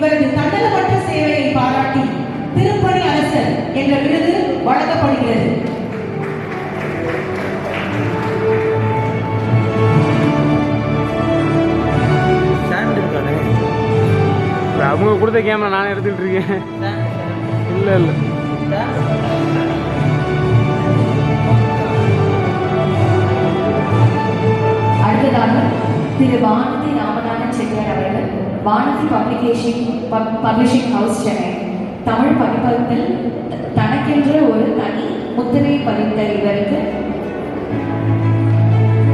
இவரது தன்னலமற்ற சேவையை பாராட்டி திருப்பணி அரசர் என்ற விருது வழங்கப்படுகிறது. அவங்க கொடுத்த கேமரா நானே எடுத்துக்கிட்டு இருக்கேன். இல்லை இல்லை. அடுத்ததாக திரு வானதி ராமநாதன் செட்டியார் அவர்கள் Vanathi publication publishing house Chennai Tamil பதிப்பகத்தில் தனக்கென்ற ஒரு தனி முத்திரை பதித்த இவருக்கு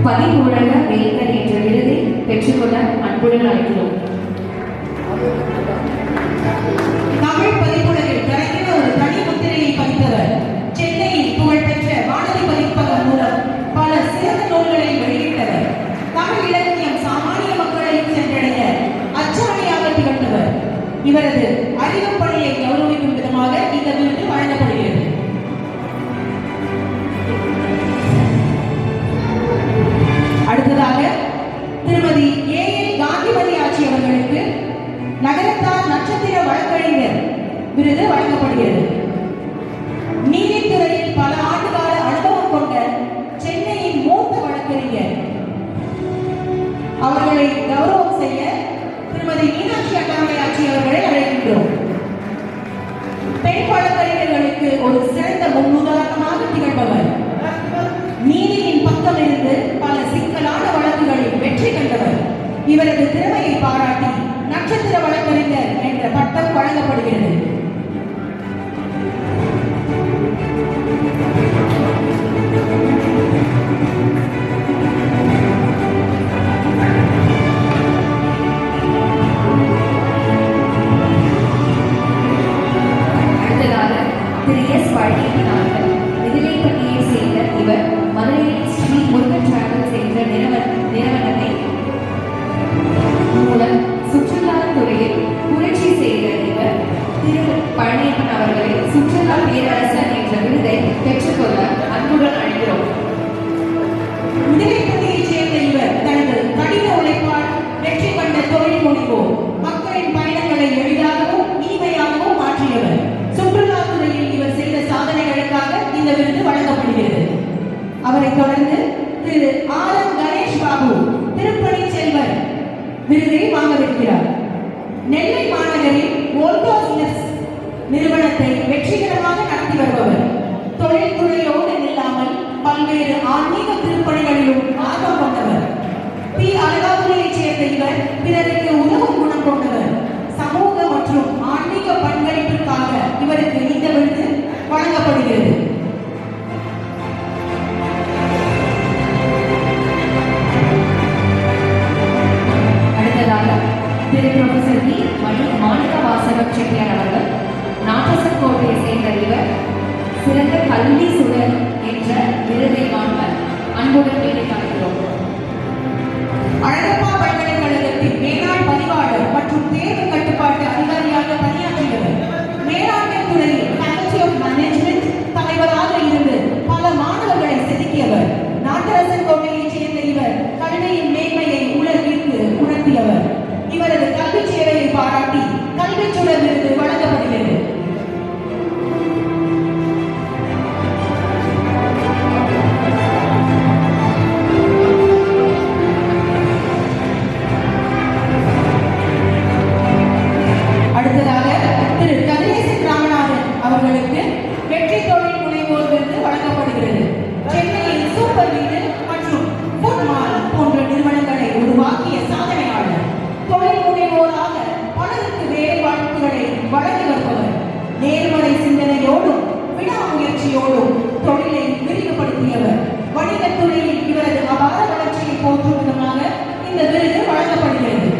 பதிவுலக வேந்தர் என்ற விருதை பெற்றுக்கொள்ள அன்புடன் அழைக்கிறோம். திரு எஸ் பழனியப்பன் சேர்ந்த இவர் மதுரையில் ஸ்ரீ முருகன் டிராவல்ஸ் என்ற நிறுவன நிறுவனத்தை மூலம் சுற்றுலாத்துறையில் புரட்சி செய்த இவர் திரு பழனியப்பன் அவர்களை சுற்றுலா பேரரசர் என்ற விருதை பெற்றுக்கொள்ள அன்புடன் அழைக்கிறோம். முதலைப்பட்டியைச் சேர்ந்த இவர் தனது கடின உழைப்பால் வெற்றி கண்ட தொழில் முனைவோர் மக்களின் பயணங்களை எளிதாகவும் இனிமையாகவும் மாற்றியவர் சுற்றுலாத் துறையில் இவர் செய்த சாதனைகளுக்காக இந்த விருது வழங்கப்படுகிறது அவரைத் தொடர்ந்து திரு ஆர் எம் கணேஷ் பாபு திருப்பணி செல்வர் விருதை வாங்கவிருக்கிறார். நெல்லை மாநகரில் ஓல்டோஸ் நிறுவனத்தை வெற்றிகரமாக நடத்தி வருபவர். தொழில்துறையோடு இல்லாமல் பல்வேறு ஆன்மீக திருப்பணிகளிலும் ஆர்வம் கொண்டவர். பி. அழகாபுரியைச் சேர்ந்த இவர் பிறருக்கு உதவும் குணம் கொண்டவர். சமூக மற்றும் ஆன்மீக பங்களிப்பிற்காக இவருக்கு இந்த விருது வழங்கப்படுகிறது. கல்வி சுடர் என்ற விருதை வாங்க அன்புடன் வேண்டிக் காண்கிறோம் அழகப்பா பல்கலைக்கழகத்தின் மேலாண் பதிவாளர் மற்றும் தேர்வுகள் முயற்சியோடும் தொழிலை விரிவுபடுத்தியவர். வணிகத்துறையில் இவரது அபார வளர்ச்சியை போற்றும் விதமாக இந்த விருது வழங்கப்படுகிறது.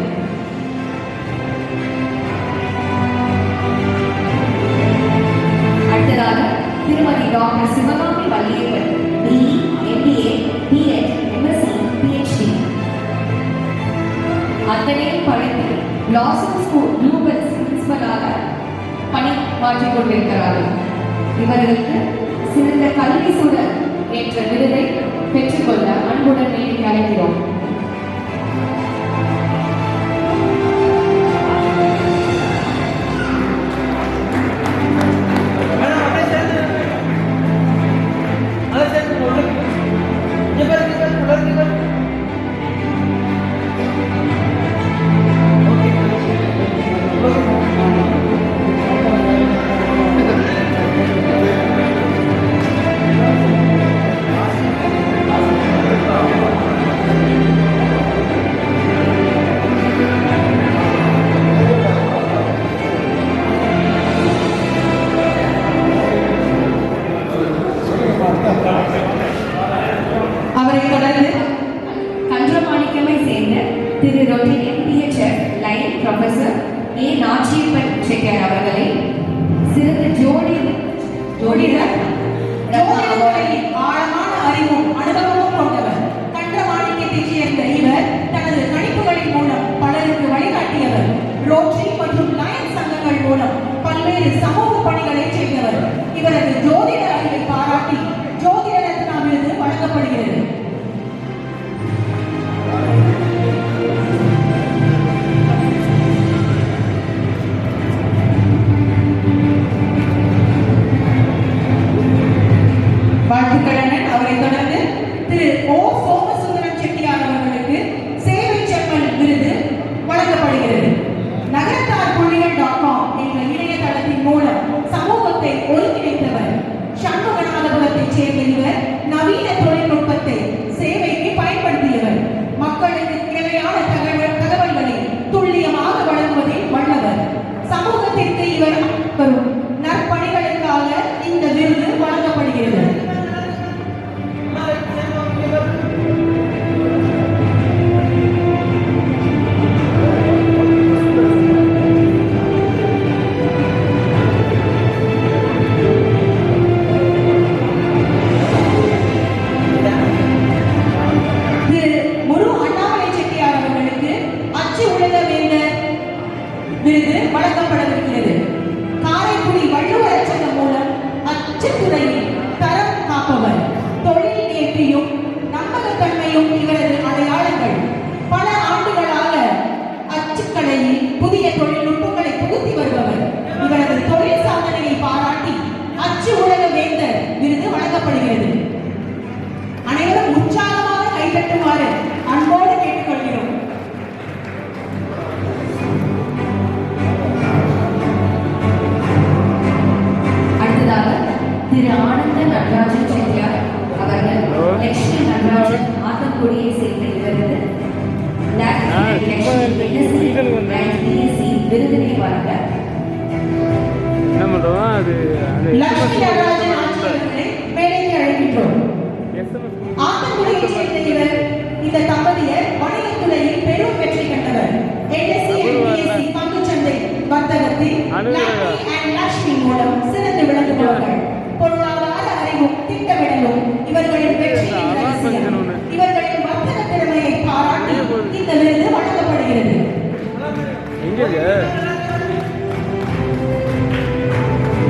அடுத்ததாக Thirumathi doctor Sivakami வள்ளியவர் BE MBA BEd MSc PhD அத்தனையும் படித்து லாசன் பணி மாற்றிக் கொண்டிருக்கிறார்கள். இவர்களுக்கு சிறந்த கல்வி சுடர் என்ற விருதை பெற்றுக்கொள்ள அன்புடன் வேண்டி அழைக்கிறோம். திரு ரொட்டினியம் பிஹெச்எஃப் லைன் ப்ரொஃபஸர் ஏ நாச்சியப்பன் செக்கர் அவர்களை சிறந்த ஜோடி ஜோடிடர் ஆழமான அறிவும் அனுபவமும் கொண்டவர். கண்ட மாணிக்கத்தை சேர்ந்த இவர் தனது கணிப்புகளின் மூலம் பலருக்கு வழிகாட்டியவர். ரோட்டரி மற்றும் லயன் சங்கங்கள் மூலம் பல்வேறு சமூக பணிகளை செய்தவர். இவரது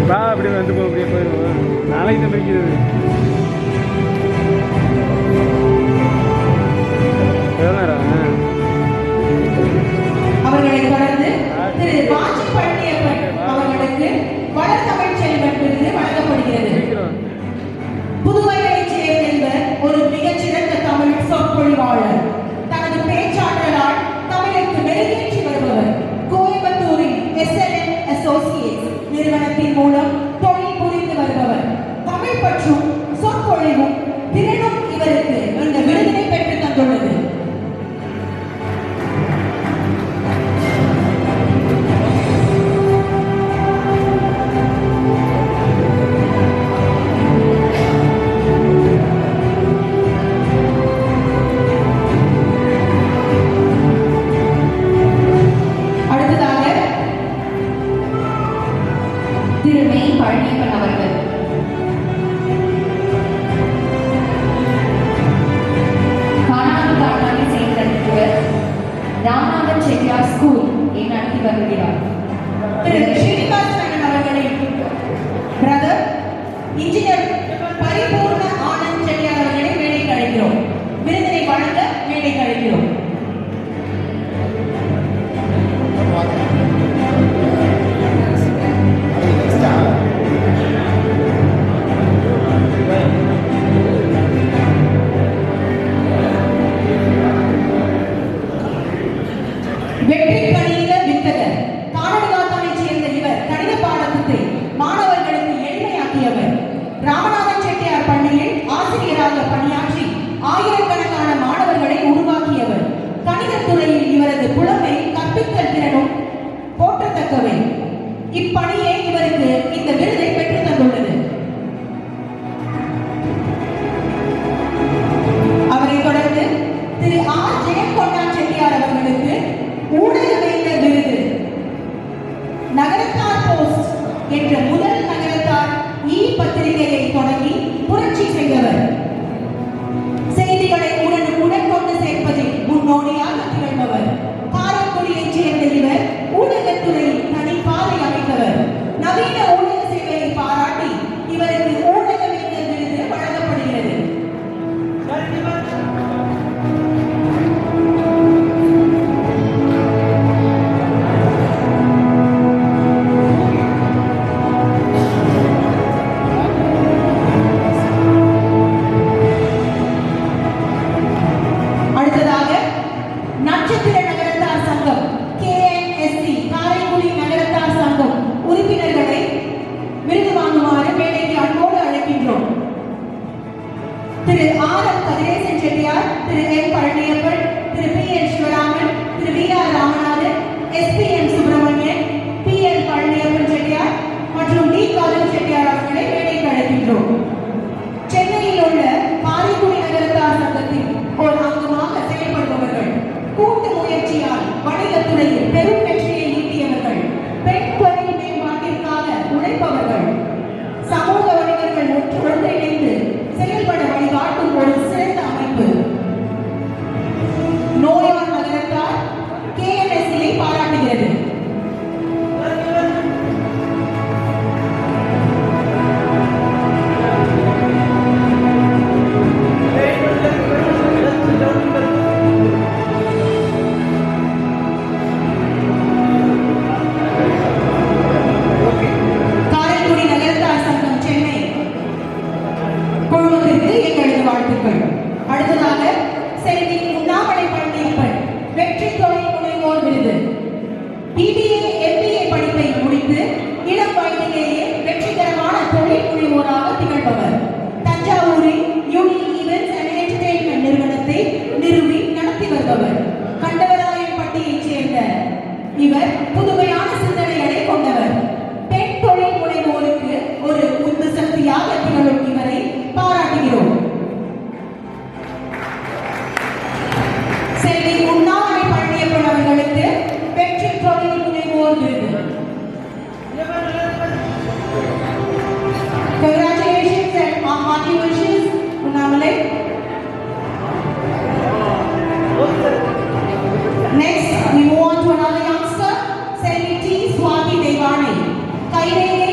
வா அப்படி வந்து போ அப்படியே போயிடுவோம் நாளைக்கு தான் எவ்வளோ வேணாரா ninguna കൈരേഖ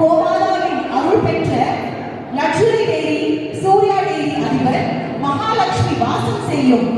கோமாதாவின் அருள் லட்சுமி தேவி சூர்யா தேவி அதிபர் மகாலட்சுமி வாசம் செய்யும்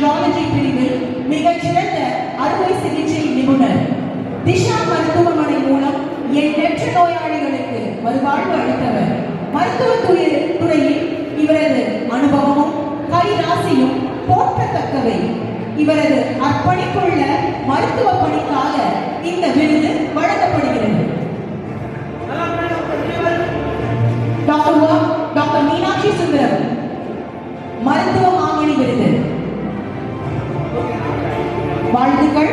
ஆண்ட்ராலஜி பிரிவில் மிகச்சிறந்த அறுவை சிகிச்சை நிபுணர். திஷா மருத்துவமனை மூலம் என் எண்ணற்ற நோயாளிகளுக்கு வருவாழ்வு அளித்தவர். மருத்துவ துறையில் இவரது அனுபவமும் கைராசியும் போற்றத்தக்கவை. இவரது அர்ப்பணிப்புள்ள மருத்துவ பணிக்காக இந்த விருது வழங்கப்படுகிறது. டாக்டர் மீனாட்சி சுந்தரம். மருத்துவமாக வாழ்த்துக்கள்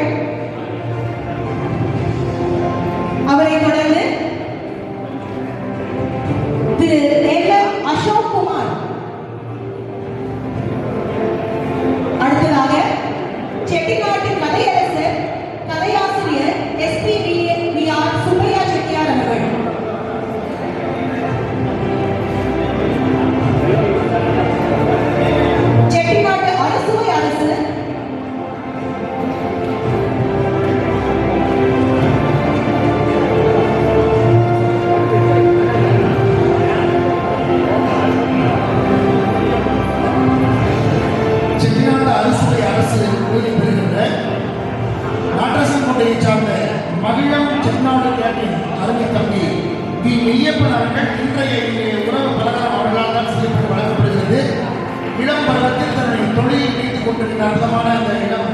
இருக்கின்ற அற்புதமான அந்த இடம்.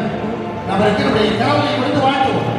நாம் இருக்கிற கனவை கொடுத்து வாழ்த்துவோம்.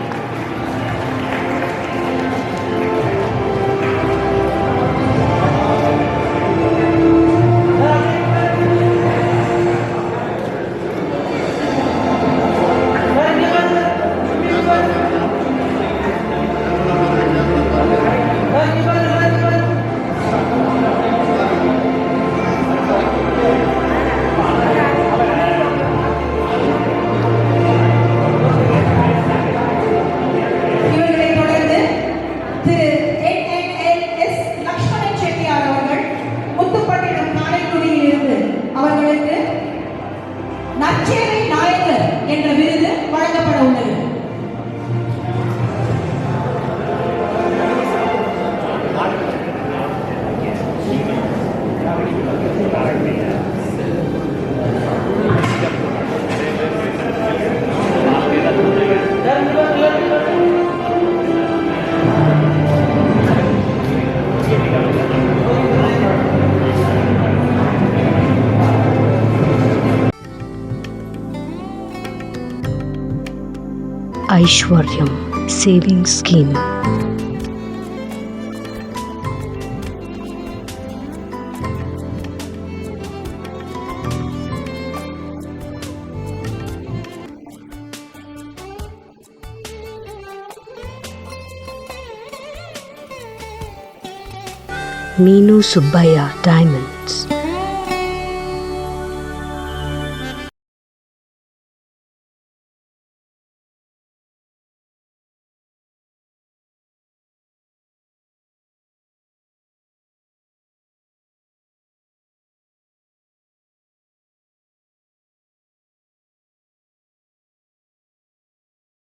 Aishwaryam saving Scheme, Minu Subbaya Diamonds.